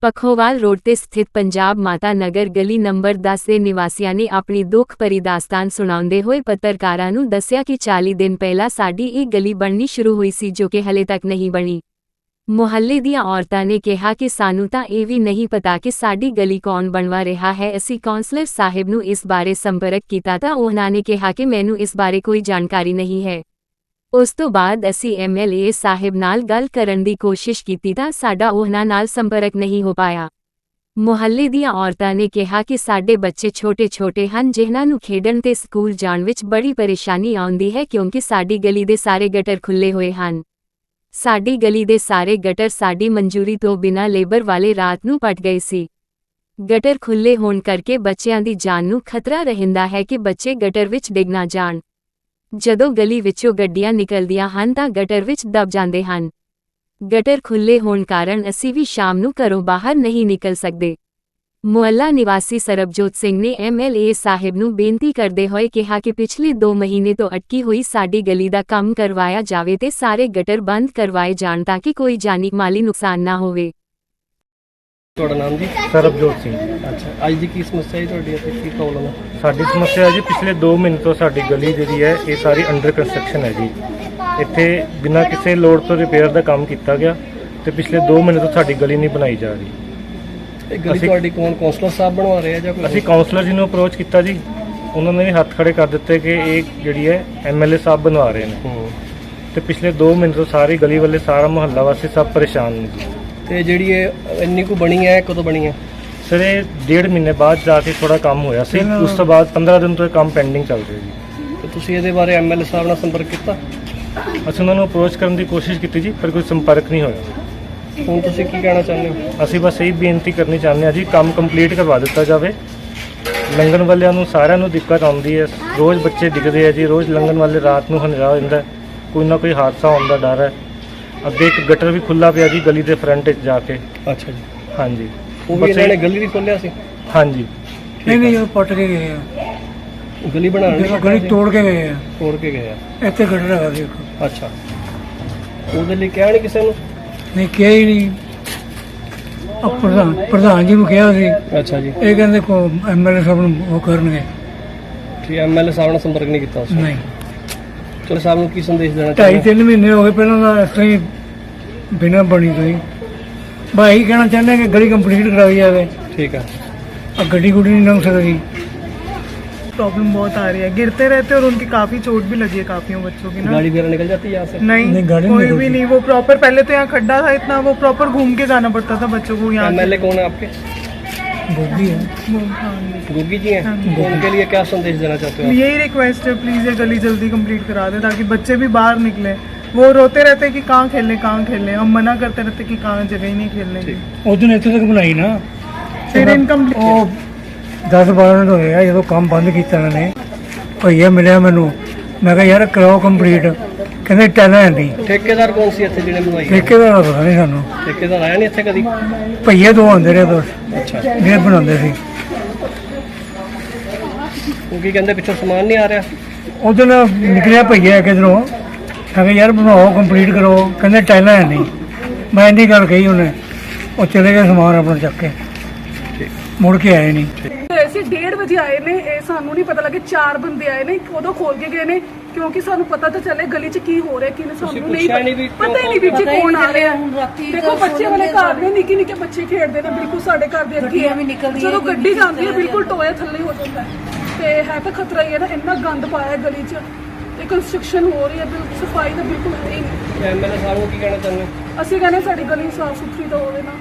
ਪਖੋਵਾਲ road ਤੇ ਸਥਿਤ ਪੰਜਾਬ ਮਾਤਾ ਨਗਰ ਗਲੀ ਨੰਬਰ 10 ਦੇ ਨਿਵਾਸੀਆਂ ਨੇ ਆਪਣੀ ਦੁੱਖ ਭਰੀ ਦਾਸਤਾਨ ਸੁਣਾਉਂਦੇ ਹੋਏ ਪੱਤਰਕਾਰਾਂ ਨੂੰ ਦੱਸਿਆ ਕਿ 40 ਦਿਨ ਪਹਿਲਾਂ ਸਾਡੀ ਇਹ ਗਲੀ ਬਣਨੀ ਸ਼ੁਰੂ ਹੋਈ ਸੀ ਜੋ ਕਿ ਹਲੇ ਤੱਕ ਨਹੀਂ ਬਣੀ। ਮੁਹੱਲੇ ਦੀਆਂ ਔਰਤਾਂ ਨੇ ਕਿਹਾ ਕਿ ਸਾਨੂੰ ਤਾਂ ਇਹ ਵੀ ਨਹੀਂ ਪਤਾ ਕਿ ਸਾਡੀ ਗਲੀ ਕੌਣ ਬਣਵਾ ਰਿਹਾ ਹੈ। ਅਸੀਂ ਕਾਉਂਸਲਰ ਸਾਹਿਬ ਨੂੰ ਇਸ ਬਾਰੇ ਸੰਪਰਕ ਕੀਤਾ ਤਾਂ ਉਹਨਾਂ ਨੇ ਕਿਹਾ ਕਿ ਮੈਨੂੰ ਇਸ ਬਾਰੇ ਕੋਈ ਜਾਣਕਾਰੀ ਨਹੀਂ ਹੈ। ਉਸ ਤੋਂ ਬਾਅਦ ਅਸੀਂ ਐਮਐਲਏ ਸਾਹਿਬ ਨਾਲ ਗੱਲ ਕਰਨ ਦੀ ਕੋਸ਼ਿਸ਼ ਕੀਤੀ ਤਾਂ ਸਾਡਾ ਉਹਨਾਂ ਨਾਲ ਸੰਪਰਕ ਨਹੀਂ ਹੋ ਪਾਇਆ। ਮੁਹੱਲੇ ਦੀਆਂ ਔਰਤਾਂ ਨੇ ਕਿਹਾ ਕਿ ਸਾਡੇ ਬੱਚੇ ਛੋਟੇ-ਛੋਟੇ ਹਨ, ਜਿਨ੍ਹਾਂ ਨੂੰ ਖੇਡਣ ਤੇ ਸਕੂਲ ਜਾਣ ਵਿੱਚ ਬੜੀ ਪਰੇਸ਼ਾਨੀ ਆਉਂਦੀ ਹੈ ਕਿਉਂਕਿ ਸਾਡੀ ਗਲੀ ਦੇ ਸਾਰੇ ਗਟਰ ਖੁੱਲੇ ਹੋਏ ਹਨ। ਸਾਡੀ ਗਲੀ ਦੇ ਸਾਰੇ ਗਟਰ ਸਾਡੀ ਮਨਜ਼ੂਰੀ ਤੋਂ ਬਿਨਾਂ ਲੇਬਰ ਵਾਲੇ ਰਾਤ ਨੂੰ ਪਟ ਗਏ ਸੀ। ਗਟਰ ਖੁੱਲੇ ਹੋਣ ਕਰਕੇ ਬੱਚਿਆਂ ਦੀ ਜਾਨ ਨੂੰ ਖਤਰਾ ਰਹਿੰਦਾ ਹੈ ਕਿ ਬੱਚੇ ਗਟਰ ਵਿੱਚ ਡਿੱਗ ਨਾ ਜਾਣ। ਜਦੋਂ ਗਲੀ ਵਿੱਚੋਂ ਗੱਡੀਆਂ ਨਿਕਲਦੀਆਂ ਹਨ ਤਾਂ ਗਟਰ ਵਿੱਚ ਦਬ ਜਾਂਦੇ ਹਨ। ਗਟਰ ਖੁੱਲੇ ਹੋਣ ਕਾਰਨ ਅਸੀਂ ਵੀ ਸ਼ਾਮ ਨੂੰ ਘਰੋਂ ਬਾਹਰ ਨਹੀਂ ਨਿਕਲ ਸਕਦੇ। ਮੁਹੱਲਾ ਨਿਵਾਸੀ ਸਰਬਜੋਤ ਸਿੰਘ ਨੇ ਐਮਐਲਏ ਸਾਹਿਬ ਨੂੰ ਬੇਨਤੀ ਕਰਦੇ ਹੋਏ ਕਿਹਾ ਕਿ ਪਿਛਲੇ 2 ਮਹੀਨੇ ਤੋਂ ਅਟਕੀ ਹੋਈ ਸਾਡੀ ਗਲੀ ਦਾ ਕੰਮ ਕਰਵਾਇਆ ਜਾਵੇ ਤੇ ਸਾਰੇ ਗਟਰ ਬੰਦ ਕਰਵਾਏ ਜਾਣ ਤਾਂ ਕਿ ਕੋਈ ਜਾਨੀ ਮਾਲੀ ਨੁਕਸਾਨ ਨਾ ਹੋਵੇ। ਤੁਹਾਡਾ ਨਾਮ ਜੀ? ਸਰਬਜੋਤ ਸਿੰਘ। ਅੱਛਾ ਅੱਜ ਦੀ ਕੀ ਸਮੱਸਿਆ ਹੈ ਤੁਹਾਡੀ ਅਤੇ ਕੀ ਪ੍ਰੋਬਲਮ ਹੈ? ਸਾਡੀ ਸਮੱਸਿਆ ਜੀ ਪਿਛਲੇ 2 ਮਹੀਨੇ ਤੋਂ ਸਾਡੀ ਗਲੀ ਜਿਹੜੀ ਹੈ ਇਹ ਸਾਰੀ ਅੰਡਰ ਕੰਸਟਰਕਸ਼ਨ ਹੈ ਜੀ। ਇੱਥੇ ਬਿਨਾਂ ਕਿਸੇ ਲੋੜ ਤੋਂ ਰਿਪੇਅਰ ਦਾ ਕੰਮ ਕੀਤਾ ਗਿਆ ਤੇ ਪਿਛਲੇ 2 ਮਹੀਨੇ ਤੋਂ ਸਾਡੀ ਗਲੀ ਨਹੀਂ ਬਣਾਈ ਜਾ ਰਹੀ। ਇਹ ਗਲੀ ਤੁਹਾਡੀ ਕੌਣ ਕਾਉਂਸਲਰ ਸਾਹਿਬ ਬਣਵਾ ਰਹੇ ਆ ਜਾਂ ਕੋਈ ਅਸੀਂ ਕਾਉਂਸਲਰ ਜੀ ਨੂੰ ਅਪਰੋਚ ਕੀਤਾ ਜੀ। ਉਹਨਾਂ ਨੇ ਵੀ ਹੱਥ ਖੜੇ ਕਰ ਦਿੱਤੇ ਕਿ ਇਹ ਜਿਹੜੀ ਹੈ ਐਮਐਲਏ ਸਾਹਿਬ ਬਣਵਾ ਰਹੇ ਨੇ। ਤੇ ਪਿਛਲੇ 2 ਮਹੀਨੇ ਤੋਂ ਸਾਰੀ ਗਲੀ ਵਾਲੇ ਸਾਰਾ ਮੁਹੱਲਾ ਵਾਸੀ ਸਭ ਪਰੇਸ਼ਾਨ ਨੇ ਜੀ। ਤੇ ਜਿਹੜੀ ਇਹ ਇੰਨੀ ਕੁ ਬਣੀ ਹੈ ਕਦੋਂ ਬਣੀ ਹੈ? ਸਰ ਇਹ ਡੇਢ ਮਹੀਨੇ ਬਾਅਦ ਜਾ ਕੇ ਥੋੜਾ ਕੰਮ ਹੋਇਆ ਸੀ। ਉਸ ਤੋਂ ਬਾਅਦ 15 ਦਿਨ ਤੋਂ ਇਹ ਕੰਮ ਪੈਂਡਿੰਗ ਚੱਲ ਰਿਹਾ ਜੀ। ਤੇ ਤੁਸੀਂ ਇਹਦੇ ਬਾਰੇ ਐਮਐਲਏ ਸਾਹਿਬ ਨਾਲ ਸੰਪਰਕ ਕੀਤਾ? ਅਸੀਂ ਉਹਨਾਂ ਨੂੰ ਅਪਰੋਚ ਕਰਨ ਦੀ ਕੋਸ਼ਿਸ਼ ਕੀਤੀ ਜੀ ਪਰ ਕੋਈ ਸੰਪਰਕ ਨਹੀਂ ਹੋਇਆ। ਹੁਣ ਤੁਸੀਂ ਕੀ ਕਹਿਣਾ ਚਾਹੁੰਦੇ ਹੋ? ਅਸੀਂ ਬਸ ਇਹੀ ਬੇਨਤੀ ਕਰਨੀ ਚਾਹੁੰਦੇ ਹਾਂ ਜੀ ਕੰਮ ਕੰਪਲੀਟ ਕਰਵਾ ਦਿੱਤਾ ਜਾਵੇ। ਲੰਘਣ ਵਾਲਿਆਂ ਨੂੰ ਸਾਰਿਆਂ ਨੂੰ ਦਿੱਕਤ ਆਉਂਦੀ ਹੈ। ਰੋਜ਼ ਬੱਚੇ ਡਿੱਗਦੇ ਆ ਜੀ ਰੋਜ਼ ਲੰਘਣ ਵਾਲੇ ਰਾਤ ਨੂੰ ਹਨੇਰਾ ਹੋ ਜਾਂਦਾ ਹੈ। ਕੋਈ ਨਾ ਕੋਈ ਹਾਦਸਾ ਹੋਣ ਦਾ ਡਰ ਹੈ। ਅੱਗੇ ਇੱਕ ਗਟਰ ਵੀ ਖੁੱਲਾ ਪਿਆ ਜੀ ਗਲੀ ਦੇ ਫਰੰਟ 'ਚ ਜਾ ਕੇ। ਅੱਛਾ ਜੀ। ਹਾਂਜੀ। ਉਹ ਵੀ ਬਸ ਇਹਨਾਂ ਇਹ- ਨੇ ਗਲੀ ਵੀ ਖੋਲਿਆ ਸੀ? ਹਾਂਜੀ। ਨਹੀਂ ਨਹੀਂ ਉਹ ਪੱਟ ਕੇ ਗਏ ਆ। ਗਲੀ ਬਣਾਉਣ ਦੇਖੋ ਗਲੀ ਤੋੜ ਕੇ ਗਏ ਆ। ਤੋੜ ਕੇ ਗਏ ਆ। ਇੱਥੇ ਗਟਰ ਹੈਗਾ ਸੀ ਇੱਕ। ਅੱਛਾ। ਉਹਦੇ ਲਈ ਕਿਹਾ ਨਹੀਂ ਕਿਸੇ ਨੂੰ? ਨਹੀਂ ਕਿਹਾ ਹੀ ਨਹੀਂ। ਪ੍ਰਧਾਨ ਪ੍ਰਧਾਨ ਜੀ ਨੂੰ ਕਿਹਾ ਸੀ। ਅੱਛਾ ਜੀ। ਇਹ ਕਹਿੰਦੇ ਕੋ ਐਮਐਲਏ ਸਾਹਿਬ ਨੂੰ ਉਹ ਕਰਨਗੇ। ਠੀਕ ਐਮਐਲਏ ਸਾਹਿਬ ਨਾਲ ਸੰਪਰਕ ਨਹੀਂ ਕੀਤਾ ਤੁਸੀਂ ਨਹੀਂ। ਚਲੋ ਸਾਹਿਬ ਨੂੰ ਕੀ ਸੰਦੇਸ਼ ਦੇਣਾ ਢਾਈ ਚਾਹੁੰਦੇ ਤਿੰਨ ਮਹੀਨੇ ਹੋ ਗਏ ਪਹਿਲਾਂ ਦਾ ਇਸ ਤਰ੍ਹਾਂ ਹੀ ਬਿਨਾਂ ਬਣੀ ਤੋਂ ਹੀ ਬਸ ਇਹੀ ਕਹਿਣਾ ਚਾਹੁੰਦੇ ਹਾਂ ਕਿ ਗਲੀ ਕੰਪਲੀਟ ਕਰਾਈ ਜਾਵੇ ਠੀਕ ਹੈ ਆ ਗੱਡੀ ਗੁੱਡੀ ਨਹੀਂ ਲੰਘ ਸਕਦੀ प्रॉब्लम बहुत आ रही है गिरते रहते हैं और उनकी काफी चोट भी लगी है काफियों बच्चों की ना गाड़ी वगैरह निकल जाती है यहाँ से नहीं, नहीं, गाड़ी नहीं कोई निकलती। भी नहीं वो प्रॉपर पहले तो यहाँ खड्डा था इतना वो प्रॉपर घूम के जाना पड़ता था बच्चों को यहाँ से। एमएलए कौन है आपके ਗੋਗੀ ਹੈ वो, हाँ जी। गोगी जी हैं हाँ। तो उनके लिए क्या संदेश देना चाहते हो आप? यही रिक्वेस्ट है प्लीज ये गली जल्दी कंप्लीट करा दे ताकि बच्चे भी बाहर निकले वो रोते रहते कि कहाँ खेलने कहाँ खेलने हम मना करते रहते कि कहाँ जगह ही नहीं खेलने की ਉਸ ਦਿਨ ਇੱਥੇ ਤੱਕ ਬਣਾਈ ਨਾ फिर इनकम्प्लीट ਉਹ 10 12 ਦਿਨ ਹੋਏ ਆ ਜਦੋਂ ਕੰਮ ਬੰਦ ਕੀਤਾ ਇਹਨਾਂ ਨੇ ਭਈਆ ਮਿਲਿਆ ਮੈਨੂੰ ਮੈਂ ਕਿਹਾ ਯਾਰ ਕਰਾਓ ਕੰਪਲੀਟ ਕਹਿੰਦੇ ਟੈਲਾਂ ਹੈ ਨਹੀਂ ठेकेदार कौन सी ਇੱਥੇ ਜਿਹਨੇ ਬਣਵਾਈ ਹੈ? ਠੇਕੇਦਾਰ ਦਾ ਪਤਾ ਨਹੀਂ ਸਾਨੂੰ ਠੇਕੇਦਾਰ ਆਇਆ ਨਹੀਂ ਇੱਥੇ ਕਦੀ ਭਈਏ ਦੋ ਆਉਂਦੇ ਰਹੇ ਬਸ ਅੱਛਾ ਜਿਹੜੇ ਬਣਾਉਂਦੇ ਸੀ ਉਹ ਕੀ ਕਹਿੰਦੇ ਪਿੱਛੋਂ ਸਮਾਨ ਨਹੀਂ ਆ ਰਿਹਾ ਉਹਦੇ ਨਾਲ ਨਿਕਲਿਆ ਭਈਆ ਕਿਧਰੋਂ ਕਹਿੰਦੇ ਯਾਰ ਬਣਾਓ ਕੰਪਲੀਟ ਕਰੋ ਕਹਿੰਦੇ ਟੈਲਾਂ ਹੈ ਨਹੀਂ। ਮੈਂ ਇੰਨੀ ਗੱਲ ਕਹੀ ਉਹਨੇ। ਉਹ ਚਲੇ ਗਏ ਸਮਾਨ ਆਪਣਾ ਚੱਕ ਕੇ। ਮੁੜ ਕੇ ਆਏ ਨਹੀਂ। ਅਸੀਂ 1:30 ਵਜੇ ਆਏ ਨੇ ਇਹ ਸਾਨੂੰ ਨਹੀਂ ਪਤਾ ਲੱਗੇ ਚਾਰ ਬੰਦੇ ਆਏ ਨੇ। ਉਦੋਂ ਖੋਲ ਕੇ ਗਏ ਨੇ ਕਿਉਂਕਿ ਸਾਨੂੰ ਪਤਾ ਤਾਂ ਚੱਲੇ ਗਲੀ 'ਚ ਕੀ ਹੋ ਰਿਹਾ ਕੀ ਨਹੀਂ ਸਾਨੂੰ ਨਹੀਂ ਪਤਾ ਹੀ ਨਹੀਂ ਵੀ ਜੀ ਕੌਣ ਆ ਰਿਹਾ। ਦੇਖੋ ਬੱਚੇ ਵਾਲੇ ਘਰ ਨੇ ਨਿੱਕੇ ਨਿੱਕੇ ਬੱਚੇ ਖੇਡਦੇ ਨੇ ਬਿਲਕੁਲ ਸਾਡੇ ਘਰ ਦੇ ਅੱਗੇ ਹੈ। ਜਦੋਂ ਗੱਡੀ ਜਾਂਦੀ ਹੈ ਬਿਲਕੁਲ ਟੋਇਆ ਥੱਲੇ ਹੋ ਜਾਂਦਾ ਤੇ ਹੈ ਤਾਂ ਖਤਰਾ ਹੀ ਹੈ ਨਾ ਇੰਨਾ ਗੰਦ ਪਾਇਆ ਗਲੀ 'ਚ। ਤੇ ਕੰਸਟਰਕਸ਼ਨ ਹੋ ਰਹੀ ਹੈ ਬਿਲਕੁਲ ਸਫ਼ਾਈ ਦਾ ਬਿਲਕੁਲ ਹੈ ਹੀ ਨਹੀਂ ਐਮਐਲਏ ਸਾਹਿਬ ਨੂੰ ਕੀ ਕਹਿਣਾ ਚਾਹੁੰਦੇ? ਅਸੀਂ ਕਹਿੰਦੇ ਸਾਡੀ ਗਲੀ ਸਾਫ਼ ਸੁਥਰੀ ਤਾਂ ਹੋਵੇ ਨਾ